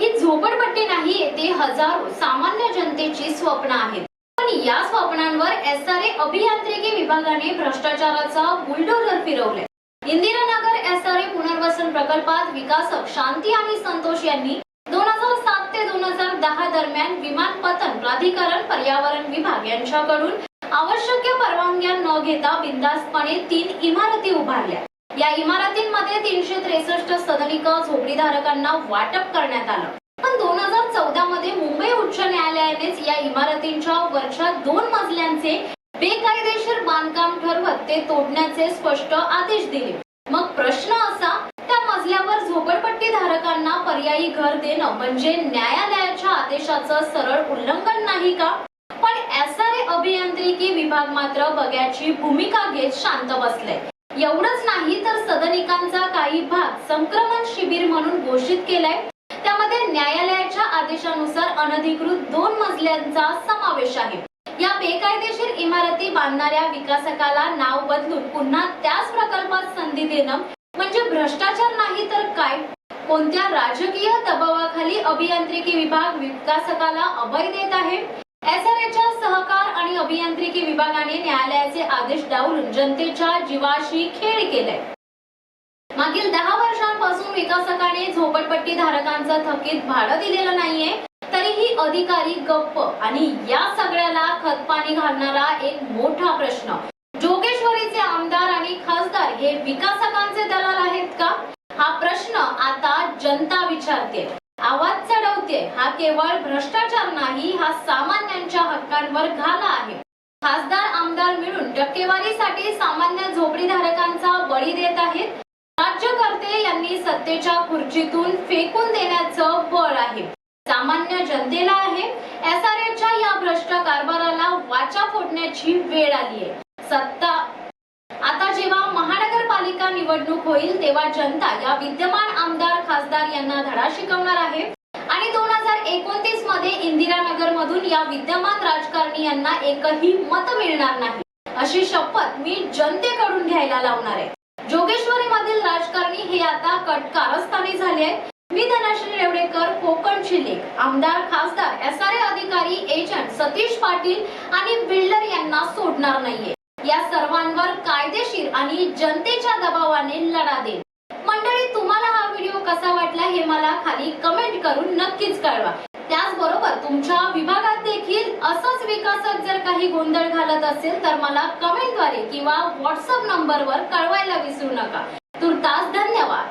ही झोपडपट्टी नाही ते हजारो सामान्य जनतेची स्वप्न आहेत. पण या स्वप्नांवर एस आर ए अभियांत्रिकी विभागाने भ्रष्टाचाराचा बुलडोझर फिरवले इंदिरानगर एस आर ए पुनर्वसन प्रकल्पात विकासक शांती आणि संतोष यांनी दोन हजार सात ते दोन हजार दहा दरम्यान विमान पतन प्राधिकरण पर्यावरण विभाग यांच्याकडून आवश्यक परवानग्या न घेता बिनधास्तपणे तीन इमारती उभारल्या. या इमारतींमध्ये तीनशे त्रेसष्ट सदनिका झोपडीधारकांना वाटप करण्यात आलं. पण दोन हजार चौदा मध्ये मुंबई उच्च न्यायालयानेच या इमारतींच्या वरच्या दोन मजल्यांचे बेकायदेशीर बांधकाम ठरवत ते तोडण्याचे स्पष्ट आदेश दिले. मग प्रश्न असा त्या मजल्यावर झोपडपट्टी धारकांना पर्यायी घर देणं म्हणजे न्यायालयाच्या आदेशाचं सरळ उल्लंघन नाही का? पण एस आर ए अभियांत्रिकी विभाग मात्र बघ्याची भूमिका घेत शांत बसले एवढंच नाही तर सदनिकांचा काही भाग संक्रमण शिबिर म्हणून घोषित केलाय. त्यामध्ये न्यायालयाच्या आदेशानुसार अनधिकृत दोन मजल्यांचा समावेश आहे. या बेकायदेशीर इमारती बांधणाऱ्या विकासकाला नाव बदलून पुन्हा त्याच प्रकल्पात संधी देणं म्हणजे भ्रष्टाचार नाही तर काय? कोणत्या राजकीय दबावाखाली अभियांत्रिकी विभाग विकासकाला अभय देत आहे? एसआरएच्या सहकार आणि अभियांत्रिकी विभागाने न्यायालयाचे आदेश डावलून जनतेच्या जीवाशी खेळ केलाय. मागील दहा वर्षांपासून विकासकाने झोपडपट्टी धारकांचं थकीत भाडं दिलेलं नाहीये तरीही अधिकारी गप्प आणि या सगळ्याला खतपाणी घालणारा एक मोठा प्रश्न. जोगेश्वरीचे आमदार आणि खासदार हे विकासकांचे दलाल आहेत का? हा प्रश्न आता जनता विचारते. हा केवळ भ्रष्टाचार नाही हा सामान्यांच्या हक्कांवर घाला आहे. खासदार आमदार मिळून टक्केवारीसाठी सामान्य झोपडीधारकांचा बळी देत आहेत. राज्यकर्ते यांनी सत्तेच्या खुर्चीतून फेकून देण्याचं बळ आहे. सामान्य जनतेला आहे. एस आर एच्या या भ्रष्ट कारभाराला वाचा फोडण्याची वेळ आली आहे. सत्ता. आता जेव्हा महानगरपालिका निवडणूक होईल तेव्हा जनता या विद्यमान आमदार खासदार यांना धडा शिकवणार आहे. एकोणतीसमध्ये इंदिरानगर मधून या विद्यमान राजकारणी यांना एकही मत मिळणार नाही. अशी शपथ मी जनतेकडून घ्यायला लावणार आहे. जोगेश्वरी मधील राजकारणी हे आता कट कारस्थानी झाले आहेत. मी धनश्री रेवडेकर कोकणची लेख आमदार खासदार एस आर ए अधिकारी एजंट सतीश पाटील आणि बिल्डर यांना सोडणार नाहीये. या सर्वांवर कायदेशीर आणि जनतेच्या दबावाने लढा देईल. हे मला खाली कमेंट करून नक्कीच कळवा. त्याचबरोबर तुमच्या विभागात देखील असंच विकासक जर काही गोंधळ घालत असेल तर मला कमेंटद्वारे किंवा व्हॉट्सअप नंबरवर कळवायला विसरू नका. तुर्तास धन्यवाद.